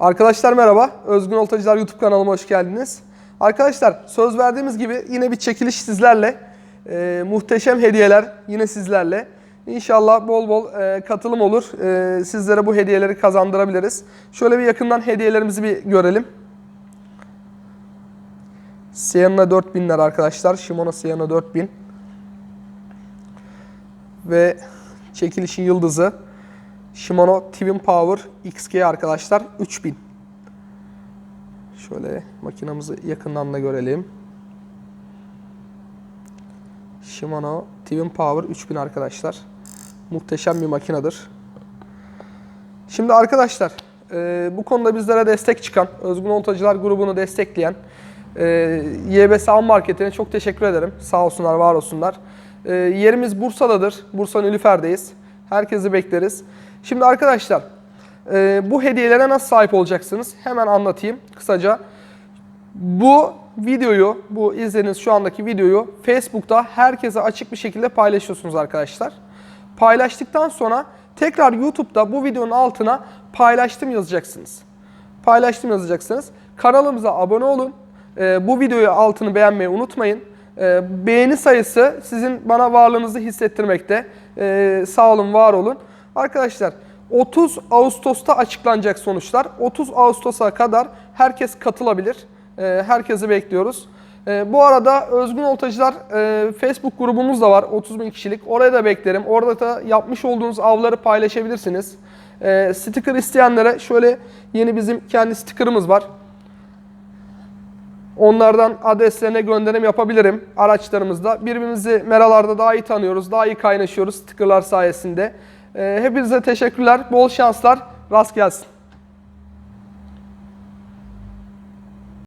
Arkadaşlar merhaba. Özgün Oltacılar YouTube kanalıma hoş geldiniz. Arkadaşlar söz verdiğimiz gibi yine bir çekiliş sizlerle. Ee, muhteşem hediyeler yine sizlerle. İnşallah bol bol e, katılım olur. Ee, sizlere bu hediyeleri kazandırabiliriz. Şöyle bir yakından hediyelerimizi bir görelim. Sienna 4000'ler arkadaşlar. Shimano Sienna 4000. Ve çekilişin yıldızı Shimano Twin Power XG arkadaşlar 3000. Şöyle makinamızı yakından da görelim. Shimano Twin Power 3000 arkadaşlar. Muhteşem bir makinedir. Şimdi arkadaşlar e, bu konuda bizlere destek çıkan, Özgün Oltacılar grubunu destekleyen e, YBS Av Market'ine çok teşekkür ederim. Sağ olsunlar, var olsunlar. E, yerimiz Bursa'dadır. Bursa Nülüfer'deyiz. Herkesi bekleriz. Şimdi arkadaşlar e, bu hediyelere nasıl sahip olacaksınız? Hemen anlatayım kısaca. Bu videoyu, bu izlediğiniz şu andaki videoyu Facebook'ta herkese açık bir şekilde paylaşıyorsunuz arkadaşlar. Paylaştıktan sonra tekrar YouTube'da bu videonun altına paylaştım yazacaksınız. Paylaştım yazacaksınız. Kanalımıza abone olun. Ee, bu videoyu altını beğenmeyi unutmayın. Ee, beğeni sayısı sizin bana varlığınızı hissettirmekte. Sağ olun, var olun. Arkadaşlar 30 Ağustos'ta açıklanacak sonuçlar. 30 Ağustos'a kadar herkes katılabilir. Ee, herkesi bekliyoruz. Ee, bu arada Özgün Oltacılar e, Facebook grubumuz da var 30 bin kişilik. Oraya da beklerim. Orada da yapmış olduğunuz avları paylaşabilirsiniz. Ee, sticker isteyenlere şöyle yeni bizim kendi stickerımız var. Onlardan adreslerine gönderim yapabilirim araçlarımızda. Birbirimizi meralarda daha iyi tanıyoruz, daha iyi kaynaşıyoruz stickerlar sayesinde. Ee, hepinize teşekkürler, bol şanslar, rast gelsin.